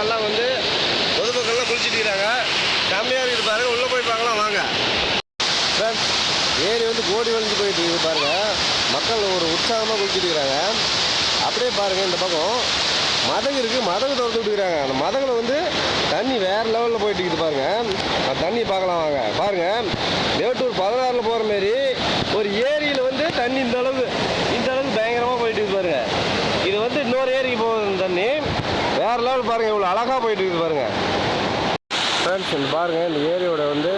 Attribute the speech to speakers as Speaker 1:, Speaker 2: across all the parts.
Speaker 1: நல்லா வந்து பொதுமக்கள்லாம் குளிச்சுட்டு இருக்கிறாங்க கம்மியாக இருக்குது பாருங்கள் உள்ளே போய் பார்க்கலாம் வாங்க. ஃப்ரெண்ட்ஸ் ஏரி வந்து கோடி வளைஞ்சு போயிட்டு இருக்குது பாருங்கள் மக்கள் ஒரு உற்சாகமாக குளிச்சுட்டு இருக்கிறாங்க அப்படியே பாருங்கள் இந்த பக்கம். மதகு இருக்குது மதகு திறந்து விட்டுக்கிறாங்க. அந்த மதகில் வந்து தண்ணி வேறு லெவலில் போயிட்டு இருக்குது பாருங்கள் தண்ணி பார்க்கலாம் வாங்க. பாருங்கள் மேட்டூர் பதினாறில் போகிற மாரி ஒரு ஏரியில் வந்து தண்ணி இந்த அளவுக்கு இந்த அளவுக்கு பயங்கரமாக போயிட்டு இருக்குது பாருங்கள் இது வந்து இன்னொரு ஏரிக்கு போகுது தண்ணி. வேற லெவல் பாருங்க இவ்வளோ அழகாக போயிட்டு இருக்குது பாருங்க. ஃப்ரெண்ட்ஸ் இந்த பாருங்க இந்த ஏரியோட வந்து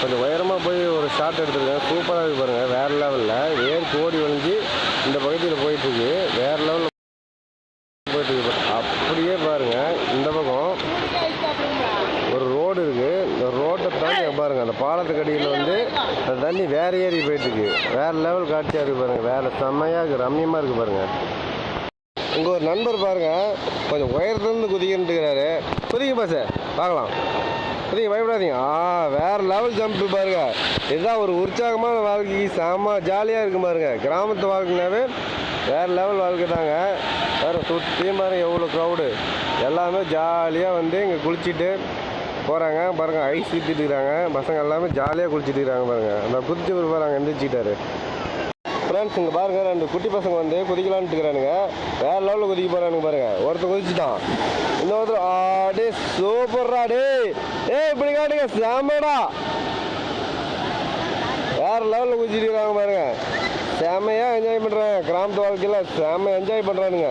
Speaker 1: கொஞ்சம் உயரமாக போய் ஒரு ஷார்ட் எடுத்துருக்கேன். சூப்பராக இருக்கு பாருங்க வேற லெவலில். ஏரி கோடி ஒழிஞ்சு இந்த பகுதியில் போயிட்டு இருக்கு. வேற லெவலில் போயிட்டு இருக்கு அப்படியே பாருங்க இந்த பக்கம் ஒரு ரோடு இருக்கு. இந்த ரோட்டை தாண்டி பாருங்கள் பாருங்க அந்த பாலத்துக்கு அடியில் வந்து அந்த தண்ணி வேற ஏரி போயிட்டு இருக்கு. வேற லெவல் காட்சியாக இருக்கு பாருங்க வேற செம்மையாக இருக்கு ரம்மியமாக இருக்கு பாருங்க. உங்கள் ஒரு நண்பர் பாருங்க. கொஞ்சம் உயரத்துலேருந்து குதிக்கிட்டு இருக்கிறாரு குதிங்க பாச பார்க்கலாம். குதிங்க பயப்படாதீங்க. ஆ வேறு லெவல் ஜம்ப் பாருங்க. இதுதான் ஒரு உற்சாகமான வாழ்க்கைக்கு செம்ம ஜாலியாக இருக்கும் பாருங்க. கிராமத்து வாழ்க்கைனாவே வேற லெவல் வாழ்க்கை தாங்க. வேற சுற்றியும் பாருங்கள் எவ்வளோ க்ரௌடு எல்லாமே ஜாலியாக வந்து இங்கே குளிச்சுட்டு போகிறாங்க பாருங்க ஐஸ் சுற்றிட்டு இருக்கிறாங்க பசங்க எல்லாமே ஜாலியாக குளிச்சுட்டு இருக்கிறாங்க பாருங்கள் அந்த குதிச்சு பாருங்க எந்திரிச்சிட்டாரு ஃப்ரெண்ட்ஸ் இங்கே பாருங்க ரெண்டு குட்டி பசங்க வந்து குதிக்கலான்ட்டு இருக்கிறானுங்க. வேற லெவலில் குதிக்க போறானுங்க பாருங்க. ஒருத்தர் குதிச்சுட்டான். இன்னொருத்தர் ஆடே சூப்பர்ரா டே ஏய் இப்படி காட்டுங்க சாமடா. வேற லெவலில் குதிச்சிட்டு இருக்காங்க பாருங்க. செம்மையாக என்ஜாய் பண்ணுறாங்க கிராமத்து வாழ்க்கையில் செம்ம என்ஜாய் பண்ணுறானுங்க